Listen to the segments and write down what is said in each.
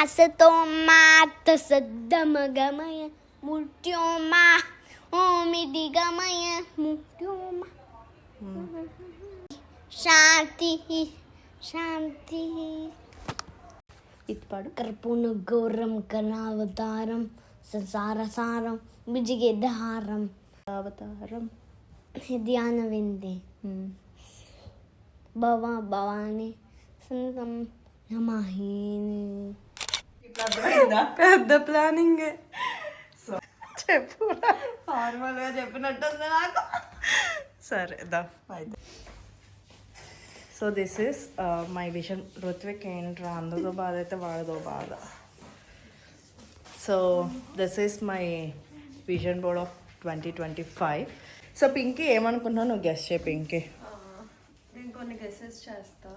அசத்தோமா தசத்தமகமய முட்டியோமா ஓமிதி கமய முட்டியோமா சாந்தி சாந்தி கற்பூண கௌரம் கணாவதாரம் సంసారసారం విజిగిద్ధారం అవతారం ధ్యాన వింది భవ భవాని సంతం యమహీని పెద్ద ప్లానింగ్. చెప్పు ఫార్మల్గా చెప్పినట్టుంది నాకు. సరే దా. అయితే so this is my vision Ritvik ఏంట్రా? అందరితో బాధ అయితే వాడదో బాధ. So this is my vision board of twenty twenty five so Pinky ఏమనుకుంటున్నావు నువ్వు గెస్ట్ చేయి పింకీ నేను కొన్ని గెసెస్ చేస్తా.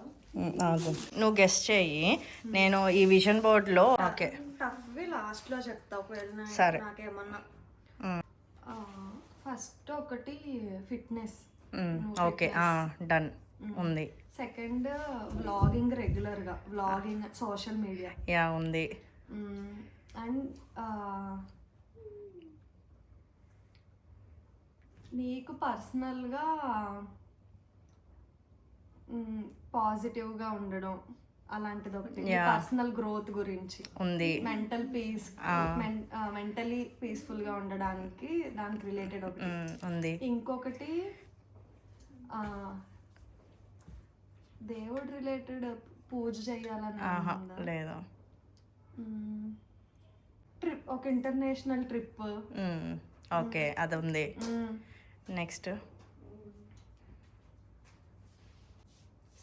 నువ్వు గెస్ట్ చేయి నేను ఈ విజన్ బోర్డ్లో ఓకే. టఫ్వి లాస్ట్లో చెప్తా ఒకవేళ సరే. నాకేమన్నా. ఫస్ట్ ఒకటి ఫిట్నెస్ ఓకే. డన్ ఉంది. సెకండ్ వ్లాగింగ్ రెగ్యులర్గా. వ్లాగింగ్ సోషల్ మీడియా యా ఉంది. అండ్ నీకు పర్సనల్ గా పాజిటివ్గా ఉండడం అలాంటిది ఒకటి. పర్సనల్ గ్రోత్ గురించి. ఉంది. మెంటల్ పీస్ మెంటలీ పీస్ఫుల్గా ఉండడానికి దానికి రిలేటెడ్ ఒకటి. ఉంది. ఇంకొకటి దేవుడు రిలేటెడ్ పూజ చేయాలని లేదు. ట్రిప్ ఒక ఇంటర్నేషనల్ ట్రిప్ ఓకే అది ఉంది నెక్స్ట్.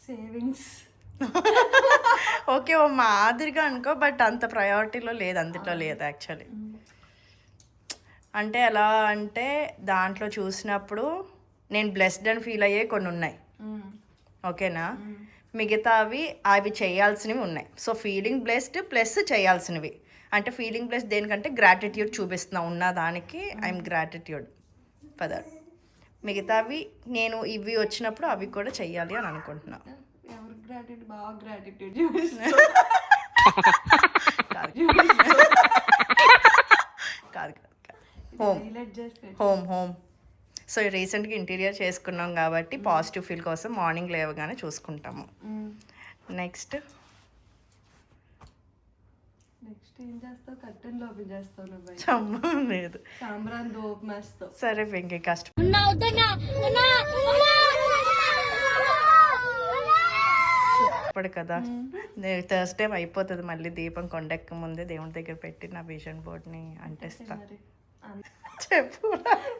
సేవింగ్స్ ఓకే ఓ మాదిరిగా అనుకో బట్ అంత ప్రయారిటీలో లేదు అందులో లేదు యాక్చువల్లీ అంటే ఎలా అంటే దాంట్లో చూసినప్పుడు నేను బ్లెస్డ్ అని ఫీల్ అయ్యే కొన్ని ఉన్నాయి. ఓకేనా? మిగతావి అవి చేయాల్సినవి ఉన్నాయి. సో ఫీలింగ్ బ్లెస్డ్ ప్లస్ చేయాల్సినవి. అంటే ఫీలింగ్ బ్లెస్ దేనికంటే గ్రాటిట్యూడ్ చూపిస్తున్నా ఉన్న దానికి ఐఎమ్ గ్రాటిట్యూడ్ ఫర్ మిగతావి నేను ఇవి వచ్చినప్పుడు అవి కూడా చెయ్యాలి అని అనుకుంటున్నా. ఎవరు గ్రాటిట్యూడ్ బాగా గ్రాటిట్యూడ్ చూపిస్తారు కాదు హోమ్. హోమ్ హోమ్ సో రీసెంట్గా ఇంటీరియర్ చేసుకున్నాం కాబట్టి పాజిటివ్ ఫీల్ కోసం మార్నింగ్ లేవగానే చూసుకుంటాము. నెక్స్ట్ నెక్స్ట్ ఏం చేస్తావు కట్టెన్ లోపల చేస్తావు నువ్వు చమ్మ లేదు. సాంబ్రాన్ దోపు మేస్తావు సరే వెంకీ కష్టం. ఇప్పుడు కదా. థర్స్డే అయిపోతుంది మళ్ళీ దీపం కొండెక్క ముందే దేవుని దగ్గర పెట్టి నా విజన్ బోర్డ్ని అంటేస్తా. చెప్పు.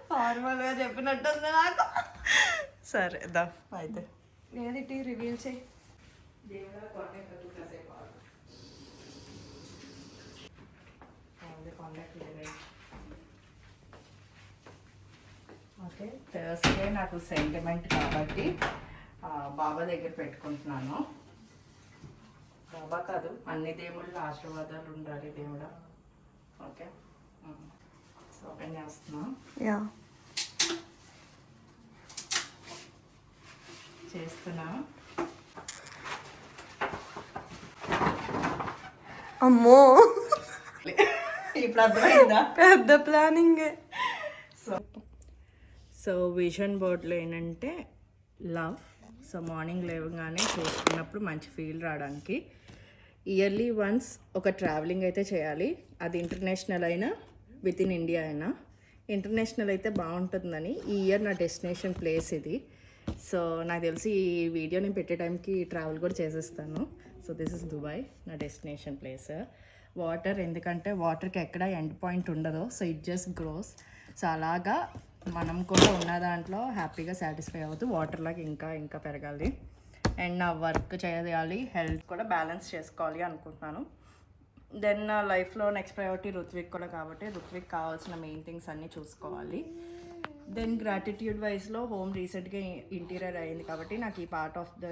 ఫార్మల్గా చెప్పినట్టుంది నాకు. సరే దా అయితే. ఏదిటి రివీల్ చేయి. ఓకే థర్స్డే నాకు సెంటిమెంట్ కాబట్టి బాబా దగ్గర పెట్టుకుంటున్నాను. బాబా కాదు అన్ని దేవుళ్ళ ఆశీర్వాదాలు ఉండాలి దేవుడా. ఓకే సో ఓపెన్ చేస్తున్నా. యా. చేస్తున్నా. అమ్మో. ఇప్పుడు అర్థమైందా? పెద్ద ప్లానింగ్. సో. సో విజన్ బోర్డ్లో ఏంటంటే లవ్. సో మార్నింగ్ లేవగానే చూసుకున్నప్పుడు మంచి ఫీల్ రావడానికి. ఇయర్లీ వన్స్ ఒక ట్రావెలింగ్ అయితే చేయాలి. అది ఇంటర్నేషనల్ అయినా విత్ ఇన్ ఇండియా అయినా. ఇంటర్నేషనల్ అయితే బాగుంటుందని. ఈ ఇయర్ నా డెస్టినేషన్ ప్లేస్ ఇది. సో నాకు తెలిసి ఈ వీడియో నేను పెట్టే టైంకి ట్రావెల్ కూడా చేసేస్తాను. సో దిస్ ఇస్ దుబాయ్ నా డెస్టినేషన్ ప్లేస్. వాటర్ ఎందుకంటే వాటర్కి ఎక్కడ ఎండ్ పాయింట్ ఉండదు. So it just gross so అలాగా మనం కూడా ఉన్న దాంట్లో హ్యాపీగా సాటిస్ఫై అవుతూ వాటర్ లాగా ఇంకా ఇంకా పెరగాలి. అండ్ నా వర్క్ చేయాలి హెల్త్ కూడా బ్యాలెన్స్ చేసుకోవాలి అనుకుంటున్నాను. దెన్ నా లైఫ్లో నెక్స్ట్ ప్రయారిటీ ఋత్విక్ కూడా కాబట్టి ఋత్విక్ కావాల్సిన మెయిన్ థింగ్స్ అన్నీ చూసుకోవాలి. దెన్ గ్రాటిట్యూడ్ వైజ్లో హోమ్ రీసెంట్గా ఇంటీరియర్ అయింది కాబట్టి నాకు ఈ పార్ట్ ఆఫ్ ద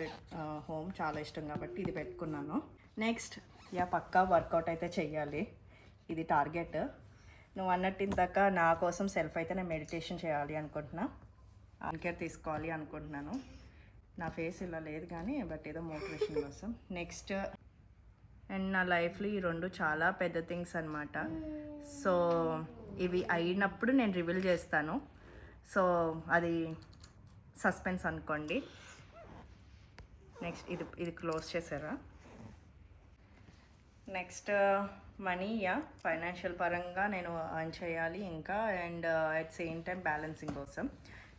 హోమ్ చాలా ఇష్టం కాబట్టి ఇది పెట్టుకున్నాను. నెక్స్ట్ యా పక్కా వర్కౌట్ అయితే చెయ్యాలి. ఇది టార్గెట్ నువ్వు అన్నట్టు ఇందాక నా కోసం సెల్ఫ్ అయితే నేను మెడిటేషన్ చేయాలి అనుకుంటున్నా. కేర్ తీసుకోవాలి అనుకుంటున్నాను. నా ఫేస్ ఇలా లేదు కానీ బట్ ఏదో మోటివేషన్ కోసం. నెక్స్ట్ అండ్ నా లైఫ్లో ఈ రెండు చాలా పెద్ద థింగ్స్ అనమాట సో ఇవి అయినప్పుడు నేను రివీల్ చేస్తాను. సో అది సస్పెన్స్ అనుకోండి. నెక్స్ట్ ఇది ఇది క్లోజ్ చేసారా నెక్స్ట్ మనీ యా ఫైనాన్షియల్ పరంగా నేను అర్న్ చేయాలి ఇంకా. And at same time balancing కోసం.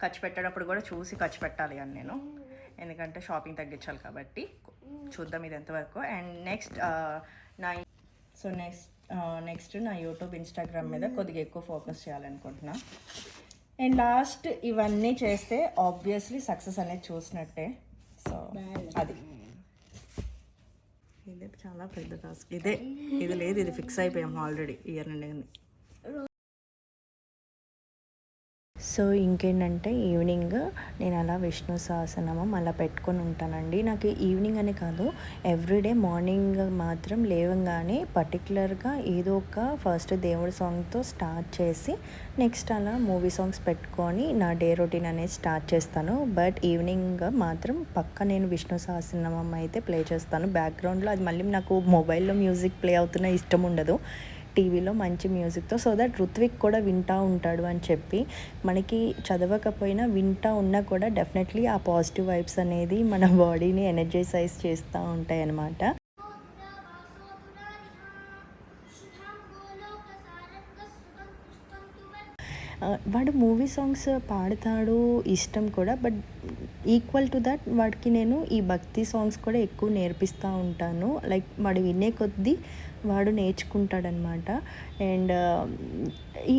ఖర్చు పెట్టేటప్పుడు కూడా చూసి ఖర్చు పెట్టాలి అని నేను. ఎందుకంటే షాపింగ్ తగ్గించాలి కాబట్టి. చూద్దాం ఇది ఎంతవరకు. అండ్ నెక్స్ట్ నా సో నెక్స్ట్ నెక్స్ట్ నా యూట్యూబ్ ఇన్స్టాగ్రామ్ మీద కొద్దిగా ఎక్కువ ఫోకస్ చేయాలనుకుంటున్నా. అండ్ లాస్ట్ ఇవన్నీ చేస్తే ఆబ్వియస్లీ సక్సెస్ అనేది చూసినట్టే. సో అది. చాలా పెద్ద టాస్క్ ఇదే ఇది లేదు ఇది ఫిక్స్ అయిపోయాము ఆల్రెడీ ఇయర్ నుండి సో ఇంకేంటంటే ఈవినింగ్ నేను అలా విష్ణు సహస్రనామం అలా పెట్టుకొని ఉంటానండి. నాకు ఈవినింగ్ అనే కాదు ఎవ్రీడే మార్నింగ్ మాత్రం లేవగానే పర్టికులర్గా ఏదో ఒక ఫస్ట్ దేవుడి సాంగ్తో స్టార్ట్ చేసి నెక్స్ట్ అలా మూవీ సాంగ్స్ పెట్టుకొని నా డే రొటీన్ అనేది స్టార్ట్ చేస్తాను. బట్ ఈవినింగ్ మాత్రం పక్క నేను విష్ణు సహస్రనామం అయితే ప్లే చేస్తాను. బ్యాక్గ్రౌండ్లో అది మళ్ళీ నాకు మొబైల్లో మ్యూజిక్ ప్లే అవుతున్న ఇష్టం ఉండదు. టీవీలో మంచి మ్యూజిక్తో సో దట్ ఋత్విక్ కూడా వింటూ ఉంటాడు అని చెప్పి. మనకి చదవకపోయినా వింటూ ఉన్నా కూడా డెఫినెట్లీ ఆ పాజిటివ్ వైబ్స్ అనేది మన బాడీని ఎనర్జైసైజ్ చేస్తూ ఉంటాయి అన్నమాట. వాడు మూవీ సాంగ్స్ పాడతాడు ఇష్టం కూడా బట్ ఈక్వల్ టు దట్ వాడికి నేను ఈ భక్తి సాంగ్స్ కూడా ఎక్కువ నేర్పిస్తూ ఉంటాను. లైక్ వాడు వినే కొద్దీ వాడు నేర్చుకుంటాడనమాట అండ్ ఈ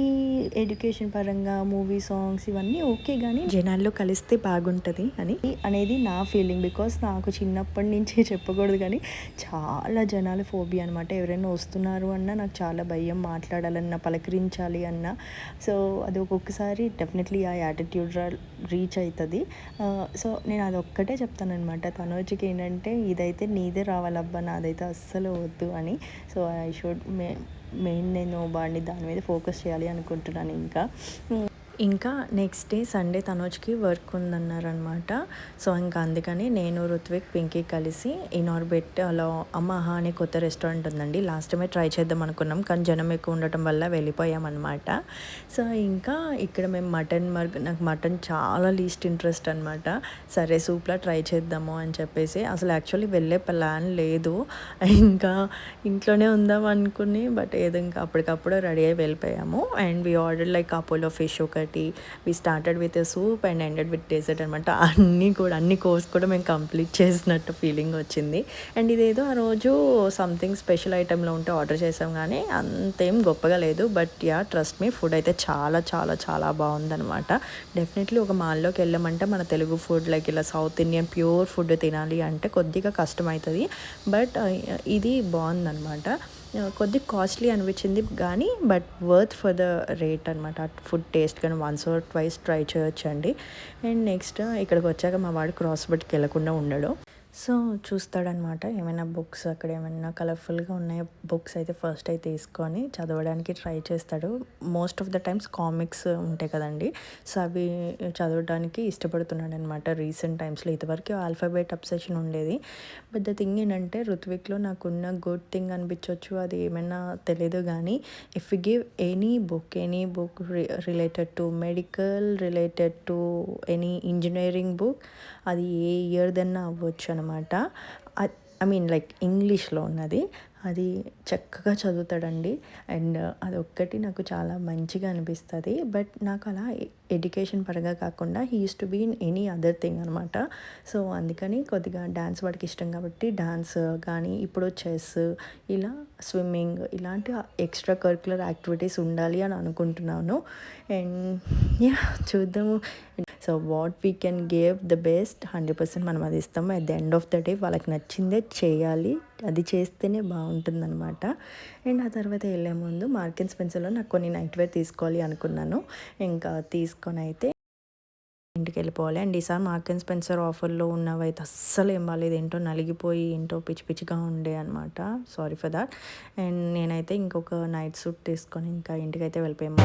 ఎడ్యుకేషన్ పరంగా మూవీ సాంగ్స్ ఇవన్నీ ఓకే కానీ జనాల్లో కలిస్తే బాగుంటుంది అని అనేది నా ఫీలింగ్ బికాస్ నాకు చిన్నప్పటి నుంచి చెప్పకూడదు కానీ చాలా జనాల ఫోబియా అనమాట ఎవరైనా వస్తున్నారు అన్నా నాకు చాలా భయం మాట్లాడాలన్నా పలకరించాలి అన్నా. సో అది ఒక్కొక్కసారి డెఫినెట్లీ ఆ యాటిట్యూడ్ రీచ్ అవుతుంది సో నేను అది ఒక్కటే చెప్తానమాట తనోజికి ఏంటంటే ఇదైతే నీదే రావాలబ్బా నాదైతే అస్సలు వద్దు అని. So I should may main నేను వాడిని దాని మీద ఫోకస్ చేయాలి అనుకుంటున్నాను ఇంకా. ఇంకా నెక్స్ట్ డే సండే తనోజ్కి వర్క్ ఉందన్నారనమాట. సో ఇంకా అందుకని నేను రుత్విక్ పింకీ కలిసి ఇనార్బెట్ అలా అమ్మహా అనే కొత్త రెస్టారెంట్ ఉందండి. లాస్ట్ టైమే ట్రై చేద్దాం అనుకున్నాం కానీ జనం ఎక్కువ ఉండటం వల్ల వెళ్ళిపోయామన్నమాట సో ఇంకా ఇక్కడ మేము మటన్ మర్గ్ నాకు మటన్ చాలా లీస్ట్ ఇంట్రెస్ట్ అనమాట. సరే సూప్లా ట్రై చేద్దాము అని చెప్పేసి అసలు యాక్చువల్లీ వెళ్ళే ప్లాన్ లేదు. ఇంకా ఇంట్లోనే ఉందాం అనుకుని బట్ ఏదో ఇంకా అప్పటికప్పుడు రెడీ అయి వెళ్ళిపోయాము. And we order like Apollo fish ఒకటి we started with soup and ended with dessert అనమాట అన్నీ కూడా అన్ని కోర్స్ కూడా మేము కంప్లీట్ చేసినట్టు ఫీలింగ్ వచ్చింది. అండ్ ఇదేదో ఆ రోజు సంథింగ్ స్పెషల్ ఐటెంలో ఉంటే ఆర్డర్ చేసాం కానీ అంతేం గొప్పగా లేదు. But yeah trust me food అయితే చాలా చాలా చాలా బాగుందనమాట డెఫినెట్లీ ఒక మాల్లోకి వెళ్ళామంటే మన తెలుగు ఫుడ్ లైక్ ఇలా సౌత్ ఇండియన్ ప్యూర్ ఫుడ్ తినాలి అంటే కొద్దిగా కష్టమవుతుంది బట్ uh, ఇది బాగుందనమాట కొద్ది కాస్ట్లీ అనిపించింది కానీ but worth for the rate అనమాట ఫుడ్ టేస్ట్ కానీ వన్స్ ఆర్ ట్వైస్ ట్రై చేయొచ్చండి. అండ్ నెక్స్ట్ ఇక్కడికి వచ్చాక మా వాడు క్రాస్ బట్కి వెళ్ళకుండా ఉండడు. సో చూస్తాడనమాట. ఏమైనా బుక్స్ అక్కడ ఏమైనా కలర్ఫుల్గా ఉన్నాయి బుక్స్ అయితే ఫస్ట్ అయితే తీసుకొని చదవడానికి ట్రై చేస్తాడు. Most of the times comics ఉంటాయి కదండి. సో అవి చదవడానికి ఇష్టపడుతున్నాడు అనమాట రీసెంట్ టైమ్స్లో ఇదివరకు ఆల్ఫాబెట్ అబ్సెషన్ ఉండేది. బట్ ద థింగ్ ఏంటంటే ఋత్విక్లో నాకున్న గుడ్ థింగ్ అనిపించవచ్చు అది ఏమైనా తెలియదు కానీ if you give any book any book related to medical related to any engineering book అది ఏ ఇయర్దన్నా అవ్వచ్చు అనమాట ఐ మీన్ లైక్ ఇంగ్లీష్లో ఉన్నది. అది చక్కగా చదువుతాడండి. అండ్ అది ఒక్కటి నాకు చాలా మంచిగా అనిపిస్తుంది. బట్ నాకు అలా ఎడ్యుకేషన్ పరంగా కాకుండా he use to be in any other thing అనమాట సో అందుకని కొద్దిగా డ్యాన్స్ వాడికి ఇష్టం కాబట్టి డ్యాన్స్ కానీ ఇప్పుడు చెస్ ఇలా స్విమ్మింగ్ ఇలాంటి ఎక్స్ట్రా కరికులర్ యాక్టివిటీస్ ఉండాలి అని అనుకుంటున్నాను. అండ్ యా చూద్దాము. So what we can gave the best hundred percent మనం అది ఇస్తాము. At the end of the day వాళ్ళకి నచ్చిందే చేయాలి. అది చేస్తేనే బాగుంటుందన్నమాట. అండ్ ఆ తర్వాత వెళ్ళే ముందు మార్కెన్ స్పెన్సర్లో నాకు కొన్ని నైట్ వేర్ తీసుకోవాలి అనుకున్నాను. ఇంకా తీసుకొని అయితే ఇంటికి వెళ్ళిపోవాలి. అండ్ ఈసారి మార్కెన్ స్పెన్సర్ ఆఫర్లో ఉన్నవైతే అస్సలు ఏం బాగాలేదు ఏంటో నలిగిపోయి ఏంటో పిచ్చి పిచ్చిగా ఉండే అనమాట సారీ ఫర్ దాట్ అండ్ నేనైతే ఇంకొక నైట్ సూట్ తీసుకొని ఇంకా ఇంటికైతే వెళ్ళిపోయాము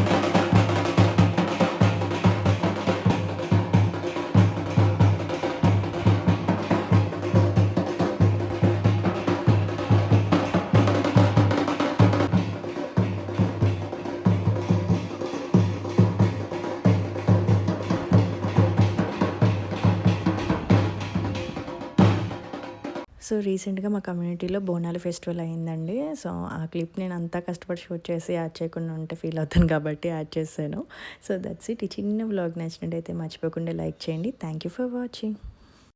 సో రీసెంట్గా మా కమ్యూనిటీలో బోనాల ఫెస్టివల్ అయిందండి. సో ఆ క్లిప్ నేను అంతా కష్టపడి షూట్ చేసి యాడ్ చేయకుండా ఉంటే ఫీల్ అవుతాను కాబట్టి యాడ్ చేశాను. So that's it. ఈ చిన్న వ్లాగ్ నచ్చినట్టయితే మర్చిపోకుండా లైక్ చేయండి. Thank you for watching.